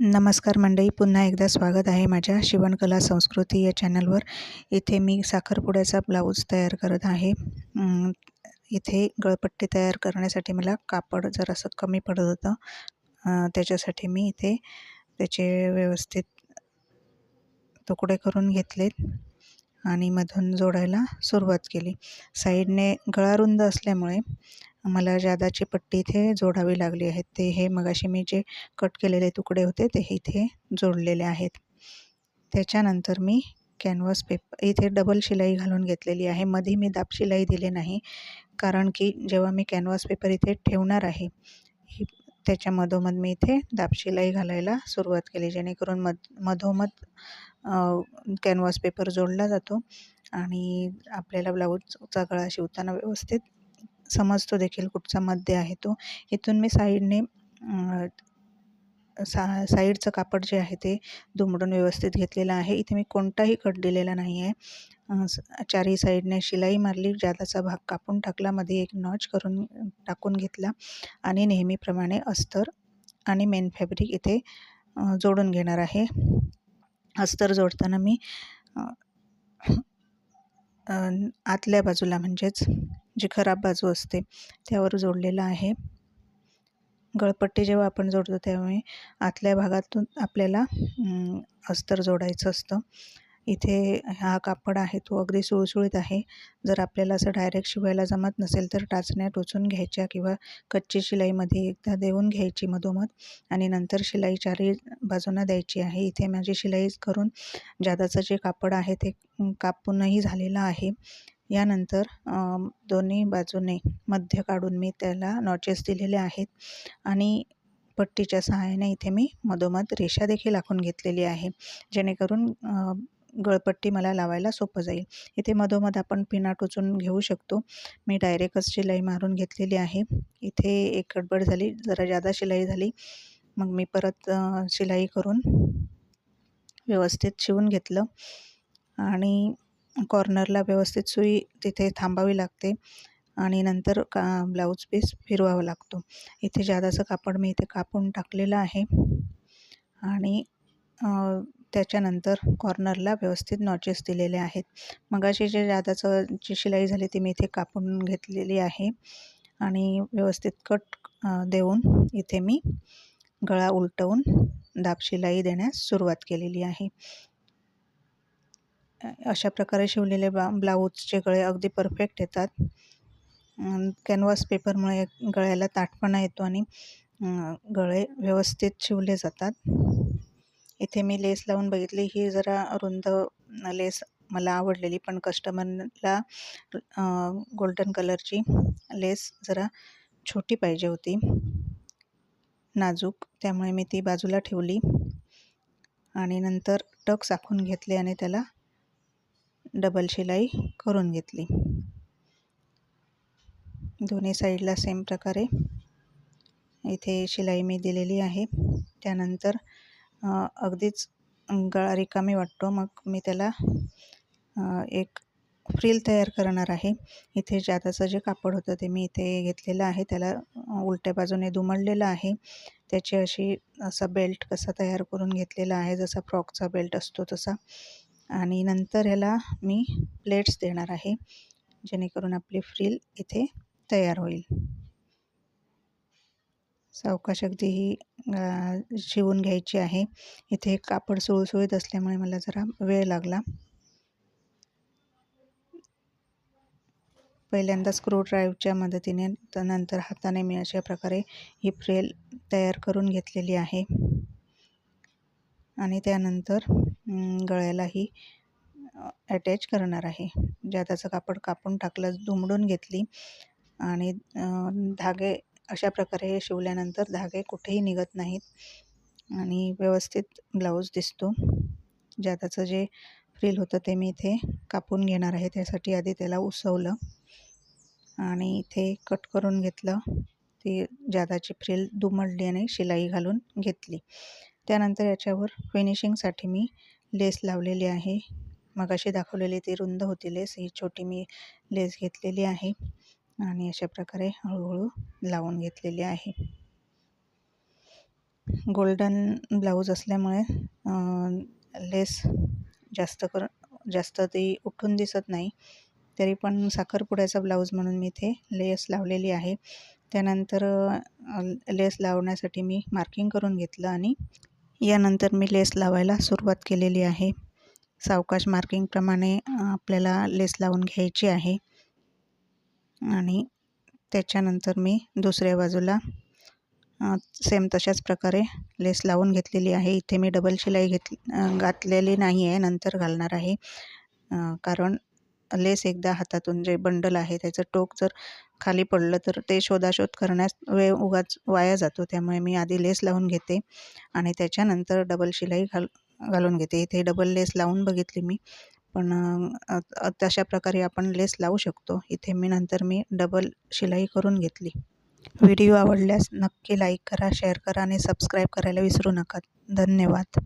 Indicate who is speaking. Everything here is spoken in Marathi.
Speaker 1: नमस्कार मंडळी पुन्हा एकदा स्वागत आहे माझ्या शिवणकला संस्कृती या चॅनलवर. इथे मी साखरपुड्याचा ब्लाऊज तयार करत आहे. इथे गळपट्टी तयार करण्यासाठी मला कापड जरासं कमी पडत होतं. त्याच्यासाठी मी इथे त्याचे व्यवस्थित तुकडे करून घेतलेत आणि मधून जोडायला सुरुवात केली. साईडने गळा रुंद असल्यामुळे मला जादाची पट्टी इथे जोडावी लागली आहेत. ते हे मगाशी मी जे कट केलेले तुकडे होते ते इथे जोडलेले आहेत. त्याच्यानंतर मी कॅनव्हास पेपर इथे डबल शिलाई घालून घेतलेली आहे. मध्ये मी दाब शिलाई दिले नाही कारण की जेव्हा मी कॅनव्हास पेपर इथे ठेवणार आहे ही त्याच्या मधोमध मी इथे दाब शिलाई घालायला सुरुवात केली जेणेकरून मध मधोमध कॅनव्हास पेपर जोडला जातो आणि आपल्याला ब्लाऊजचा गळा शिवताना व्यवस्थित समजतो देखील कुठचा मध्य आहे तो. इथून मी साईडने सा साईडचं कापड जे आहे ते दुमडून व्यवस्थित घेतलेलं आहे. इथे मी कोणताही कट दिलेला नाही आहे चारही साईडने शिलाई मारली जादाचा भाग कापून टाकला मध्ये एक नॉच करून टाकून घेतला आणि नेहमीप्रमाणे अस्तर आणि मेन फॅब्रिक इथे जोडून घेणार आहे. अस्तर जोडताना मी आतल्या बाजूला म्हणजेच जी खराब बाजू असते त्यावर जोडलेलं आहे. गळपट्टी जेव्हा आपण जोडतो त्यावेळी आतल्या भागातून आपल्याला अस्तर जोडायचं असतं. इथे हा कापड आहे तो अगदी सुळसुळीत आहे. जर आपल्याला असं डायरेक्ट शिवायला जमत नसेल तर टाचण्या टोचून घ्यायच्या किंवा कच्ची शिलाईमध्ये एकदा देऊन घ्यायची मधोमध आणि नंतर शिलाई चारही बाजूंना द्यायची आहे. इथे माझी शिलाई करून जादाचं जे कापड आहे ते कापूनही झालेलं आहे. यानंतर दोन्ही बाजूने मध्य काढून मी त्याला नॉचेस दिलेले आहेत आणि पट्टीच्या सहाय्याने इथे मी मधोमध रेषा देखील आखून घेतलेली आहे. जेणेकरून गळपट्टी मला लावायला सोपं जाईल. इथे मधोमध आपण पिना टोचून घेऊ शकतो. मी डायरेक्टच शिलाई मारून घेतलेली आहे. इथे एक गडबड झाली जरा जादा शिलाई झाली. मग मी परत शिलाई करून व्यवस्थित शिवून घेतलं. आणि कॉर्नरला व्यवस्थित सुई तिथे थांबावी लागते आणि नंतर का ब्लाऊज पीस फिरवावा लागतो. इथे जादाचं कापड मी इथे कापून टाकलेलं आहे. आणि त्याच्यानंतर कॉर्नरला व्यवस्थित नॉचेस दिलेले आहेत. मगाशी जे जादाचं जी शिलाई झाली ती मी इथे कापून घेतलेली आहे. आणि व्यवस्थित कट देऊन इथे मी गळा उलटवून दाब शिलाई देण्यास सुरुवात केलेली आहे. अशा प्रकारे शिवलेले बा ब्लाऊजचे गळे अगदी परफेक्ट येतात. कॅनव्हास पेपरमुळे गळ्याला ताटपणा येतो आणि गळे व्यवस्थित शिवले जातात. इथे मी लेस लावून बघितली. ही जरा रुंद लेस मला आवडलेली पण कस्टमरला गोल्डन कलरची लेस जरा छोटी पाहिजे होती. नाजूक त्यामुळे मी ती बाजूला ठेवली. आणि नंतर टक्स आखून घेतले आणि त्याला डबल शिलाई करून घेतली. दोन्ही साईडला सेम प्रकारे इथे शिलाई मी दिलेली आहे. त्यानंतर अगदीच गळा रिकामी वाटतो. मग मी त्याला एक फ्रील तयार करणार आहे. इथे जादाचं जे कापड होतं ते मी इथे घेतलेलं आहे. त्याला उलट्या बाजूने दुमडलेलं आहे. त्याची अशी असा बेल्ट कसा तयार करून घेतलेला आहे जसा फ्रॉकचा बेल्ट असतो तसा. आणि नंतर ह्याला मी प्लेट्स देणार आहे जेणेकरून आपली फ्रील इथे तयार होईल. सावकाश अगदी ही शिवून घ्यायची आहे. इथे कापड सुळसुळीत असल्यामुळे मला जरा वेळ लागला. पहिल्यांदा स्क्रू ड्राईव्हच्या मदतीने नंतर हाताने मी अशा प्रकारे ही फ्रेल तयार करून घेतलेली आहे. आणि त्यानंतर गळ्यालाही अटॅच करणार आहे. जादाचं कापड कापून टाकलं दुमडून घेतली आणि धागे अशा प्रकारे शिवल्यानंतर धागे कुठेही निघत नाहीत आणि व्यवस्थित ब्लाऊज दिसतो. जादाचं जे फ्रील होतं ते मी इथे कापून घेणार आहे. त्यासाठी आधी त्याला उसवलं आणि इथे कट करून घेतलं. ती जादाची फ्रील दुमडली आणि शिलाई घालून घेतली. त्यानंतर याच्यावर फिनिशिंगसाठी मी लेस लावलेली आहे. मगाशी दाखवलेली ती रुंद होती लेस. ही छोटी मी लेस घेतलेली आहे आणि अशा प्रकारे हळूहळू लावून घेतलेली आहे. गोल्डन ब्लाऊज असल्यामुळे लेस जास्त कर जास्त ती उठून दिसत नाही. तरी पण साखरपुड्याचा ब्लाऊज म्हणून मी इथे लेस लावलेली आहे. त्यानंतर लेस लावण्यासाठी मी मार्किंग करून घेतलं आणि यानंतर मी लेस लावायला सुरुवात केलेली आहे. सावकाश मार्किंगप्रमाणे आपल्याला लेस लावून घ्यायची आहे. आणि त्याच्यानंतर मी दुसऱ्या बाजूला सेम तशाच प्रकारे लेस लावून घेतलेली आहे. इथे मी डबल शिलाई घेत घातलेली नाही आहे नंतर घालणार आहे. कारण लेस एकदा हातातून जे बंडल आहे त्याचं टोक जर खाली पडलं तर ते शोधाशोध करण्यास वेळ उगाच वाया जातो. त्यामुळे मी आधी लेस लावून घेते आणि त्याच्यानंतर डबल शिलाई घाल घालून घेते. इथे डबल लेस लावून बघितली मी पण तशा प्रकारे आपण लेस लावू शकतो. इथे मी नंतर मी डबल शिलाई करून घेतली. व्हिडिओ आवडल्यास नक्की लाईक करा शेअर करा आणि सबस्क्राईब करायला विसरू नका. धन्यवाद.